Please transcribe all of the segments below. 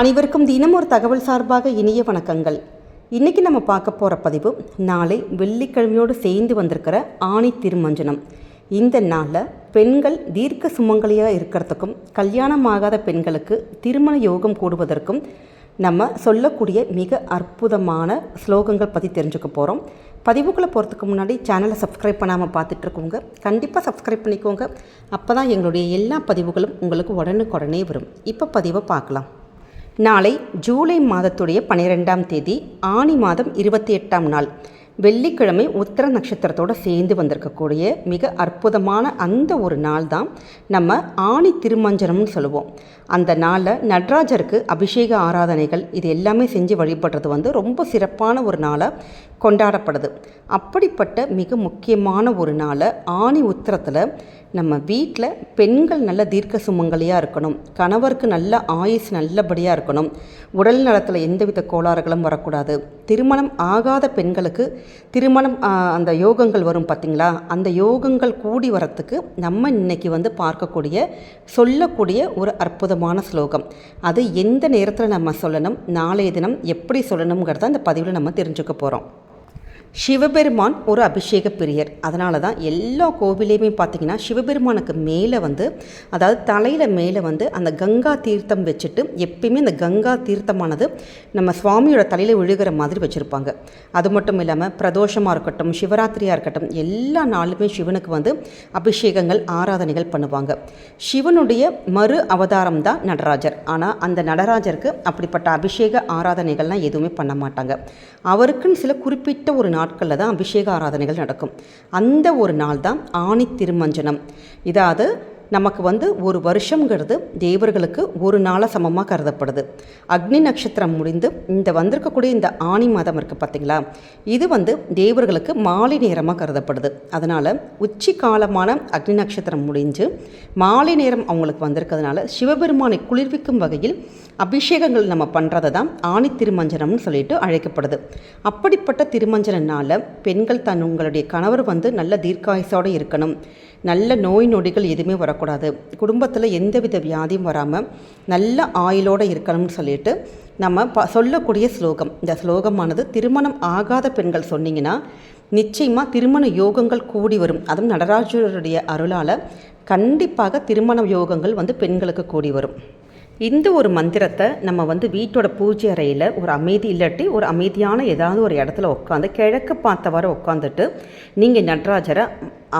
அனைவருக்கும் தினம் ஒரு தகவல் சார்பாக இனிய வணக்கங்கள். இன்றைக்கி நம்ம பார்க்க போகிற பதிவு நாளை வெள்ளிக்கிழமையோடு சேர்ந்து வந்திருக்கிற ஆணி திருமஞ்சனம். இந்த நாளில் பெண்கள் தீர்க்க சுமங்கலியாக இருக்கிறதுக்கும் கல்யாணம் ஆகாத பெண்களுக்கு திருமண யோகம் கூடுவதற்கும் நம்ம சொல்லக்கூடிய மிக அற்புதமான ஸ்லோகங்கள் பற்றி தெரிஞ்சுக்க போகிறோம் பதிவுக்குள்ளே போகிறதுக்கு முன்னாடி சேனலை சப்ஸ்கிரைப் பண்ணாமல் பார்த்துட்ருக்கோங்க கண்டிப்பாக சப்ஸ்கிரைப் பண்ணிக்கோங்க. அப்போ தான் எங்களுடைய எல்லா பதிவுகளும் உங்களுக்கு உடனுக்குடனே வரும். இப்போ பதிவை பார்க்கலாம். நாளை ஜூலை மாதத்துடைய பனிரெண்டாம் தேதி ஆனி மாதம் இருபத்தி எட்டாம் நாள். வெள்ளிக்கிழமை உத்தர நட்சத்திரத்தோடு சேர்ந்து வந்திருக்கக்கூடிய மிக அற்புதமான அந்த ஒரு நாள் தான் நம்ம ஆணி திருமஞ்சனம்னு சொல்லுவோம். அந்த நாளில் நடராஜருக்கு அபிஷேக ஆராதனைகள் இது எல்லாமே செஞ்சு வழிபடுறது வந்து ரொம்ப சிறப்பான ஒரு நாளாக கொண்டாடப்படுது. அப்படிப்பட்ட மிக முக்கியமான ஒரு நாளை ஆணி உத்திரத்தில் நம்ம வீட்டில் பெண்கள் நல்ல தீர்க்க சுமங்கலியாக இருக்கணும். கணவருக்கு நல்ல ஆயுஸ் நல்லபடியாக இருக்கணும். உடல் நலத்தில் எந்தவித கோளாறுகளும் வரக்கூடாது. திருமணம் ஆகாத பெண்களுக்கு திருமணம் அந்த யோகங்கள் வரும் பார்த்திங்களா அந்த யோகங்கள் கூடி வரத்துக்கு நம்ம இன்னைக்கு வந்து பார்க்கக்கூடிய சொல்லக்கூடிய ஒரு அற்புதமான ஸ்லோகம். அது எந்த நேரத்தில் நம்ம சொல்லணும் நாளைய தினம் எப்படி சொல்லணுங்கிறத அந்த பதிவில் நம்ம தெரிஞ்சுக்க போகிறோம் சிவபெருமான் ஒரு அபிஷேக பிரியர். அதனால தான் எல்லா கோவிலையுமே பார்த்தீங்கன்னா சிவபெருமானுக்கு மேலே வந்து அதாவது தலையில் மேலே வந்து அந்த கங்கா தீர்த்தம் வச்சுட்டு எப்பயுமே அந்த கங்கா தீர்த்தமானது நம்ம சுவாமியோட தலையில் விழுகிற மாதிரி வச்சுருப்பாங்க. அது மட்டும் இல்லாமல் பிரதோஷமாக இருக்கட்டும் சிவராத்திரியாக இருக்கட்டும் எல்லா நாளுமே சிவனுக்கு வந்து அபிஷேகங்கள் ஆராதனைகள் பண்ணுவாங்க. சிவனுடைய மறு அவதாரம் தான் நடராஜர். ஆனால் அந்த நடராஜருக்கு அப்படிப்பட்ட அபிஷேக ஆராதனைகள்லாம் எதுவுமே பண்ண மாட்டாங்க. அவருக்குன்னு சில குறிப்பிட்ட ஒரு நாள் நாட்களில் தான் அபிஷேக ஆராதனைகள் நடக்கும். அந்த ஒரு நாள் தான் ஆணி திருமஞ்சனம் இதாவது நமக்கு வந்து ஒரு வருஷங்கிறது தேவர்களுக்கு ஒரு நாளாக சமமாக கருதப்படுது. அக்னி நட்சத்திரம் முடிந்து இந்த வந்திருக்கக்கூடிய இந்த ஆணி மாதம் இருக்குது பார்த்தீங்களா இது வந்து தேவர்களுக்கு மாலை நேரமாக கருதப்படுது. அதனால் உச்சி காலமான அக்னி நட்சத்திரம் முடிஞ்சு மாலை நேரம் அவங்களுக்கு வந்திருக்கிறதுனால சிவபெருமானை குளிர்விக்கும் வகையில் அபிஷேகங்கள் நம்ம பண்ணுறதை தான் ஆணி திருமஞ்சனம்னு சொல்லிட்டு அழைக்கப்படுது. அப்படிப்பட்ட திருமஞ்சனால் பெண்கள் தன் உங்களுடைய கணவர் வந்து நல்ல தீர்க்காயுசோடு இருக்கணும். நல்ல நோய் நொடிகள் எதுவுமே வரக்கூடாது. குடும்பத்தில் எந்தவித வியாதியும் வராமல் நல்ல ஆயுளோடு இருக்கணும்னு சொல்லிட்டு நம்ம ப சொல்லக்கூடிய ஸ்லோகம். இந்த ஸ்லோகமானது திருமணம் ஆகாத பெண்கள் சொன்னீங்கன்னா நிச்சயமாக திருமண யோகங்கள் கூடி வரும். அதுவும் நடராஜருடைய அருளால் கண்டிப்பாக திருமண யோகங்கள் வந்து பெண்களுக்கு கூடி வரும். இந்த ஒரு மந்திரத்தை நம்ம வந்து வீட்டோட பூஜை அறையில் ஒரு அமைதி இல்லாட்டி ஒரு அமைதியான ஏதாவது ஒரு இடத்துல உட்காந்து கிழக்கு பார்த்தவாறு உட்காந்துட்டு நீங்கள் நடராஜரை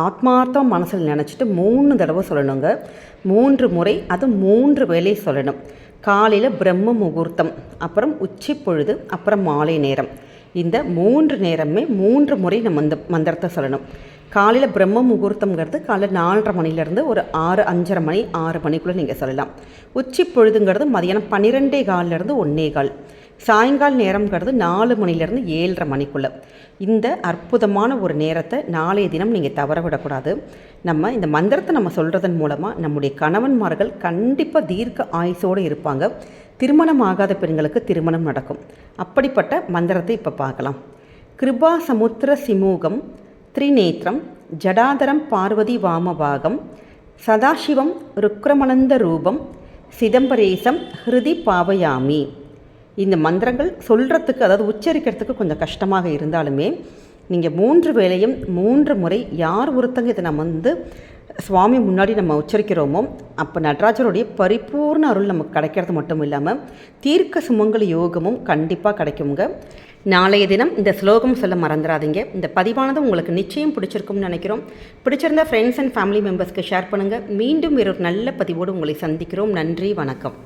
ஆத்மார்த்தம் மனசில் நினச்சிட்டு மூணு தடவை சொல்லணுங்க. மூன்று முறை அது மூன்று வேலை சொல்லணும். காலையில் பிரம்ம முகூர்த்தம் அப்புறம் உச்சி பொழுது அப்புறம் மாலை நேரம். இந்த மூன்று நேரமே மூன்று முறை நம்ம இந்த மந்திரத்தை சொல்லணும். காலையில் பிரம்ம முகூர்த்தங்கிறது காலை நாலரை மணிலேருந்து ஒரு ஆறு அஞ்சரை மணி ஆறு மணிக்குள்ளே நீங்கள் சொல்லலாம். உச்சி பொழுதுங்கிறது மதியானம் பன்னிரெண்டே காலிலேருந்து ஒன்றே கால். சாயங்கால நேரம்ங்கிறது நாலு மணிலேருந்து ஏழரை மணிக்குள்ளே. இந்த அற்புதமான ஒரு நேரத்தை நாளைய தினம் நீங்கள் தவற விடக்கூடாது. நம்ம இந்த மந்திரத்தை நம்ம சொல்கிறதன் மூலமாக நம்முடைய கணவன்மார்கள் கண்டிப்பாக தீர்க்க ஆயுசோடு இருப்பாங்க. திருமணம் ஆகாத பெண்களுக்கு திருமணம் நடக்கும். அப்படிப்பட்ட மந்திரத்தை இப்போ பார்க்கலாம். கிருபா சமுத்திர சிமூகம் திரிநேத்திரம் ஜடாதரம் பார்வதி வாமபாகம் சதாசிவம் ருக்ரமணந்த ரூபம் சிதம்பரேசம் ஹிருதி பாவயாமி. இந்த மந்திரங்கள் சொல்கிறதுக்கு அதாவது உச்சரிக்கிறதுக்கு கொஞ்சம் கஷ்டமாக இருந்தாலுமே நீங்கள் மூன்று வேளையும் மூன்று முறை யார் ஒருத்தங்க இதை நம்ம வந்து சுவாமி முன்னாடி நம்ம உச்சரிக்கிறோமோ அப்போ நடராஜருடைய பரிபூர்ண அருள் நமக்கு கிடைக்கிறது மட்டும் இல்லாமல் தீர்க்க சுமங்கல யோகமும் கண்டிப்பாக கிடைக்குங்க. நாளைய தினம் இந்த ஸ்லோகம் சொல்ல மறந்துடாதீங்க. இந்த பதிவானது உங்களுக்கு நிச்சயம் பிடிச்சிருக்கும்னு நினைக்கிறோம். பிடிச்சிருந்தா ஃப்ரெண்ட்ஸ் அண்ட் ஃபேமிலி மெம்பர்ஸ்க்கு ஷேர் பண்ணுங்கள் மீண்டும் வேறொரு நல்ல பதிவோடு உங்களை சந்திக்கிறோம். நன்றி வணக்கம்.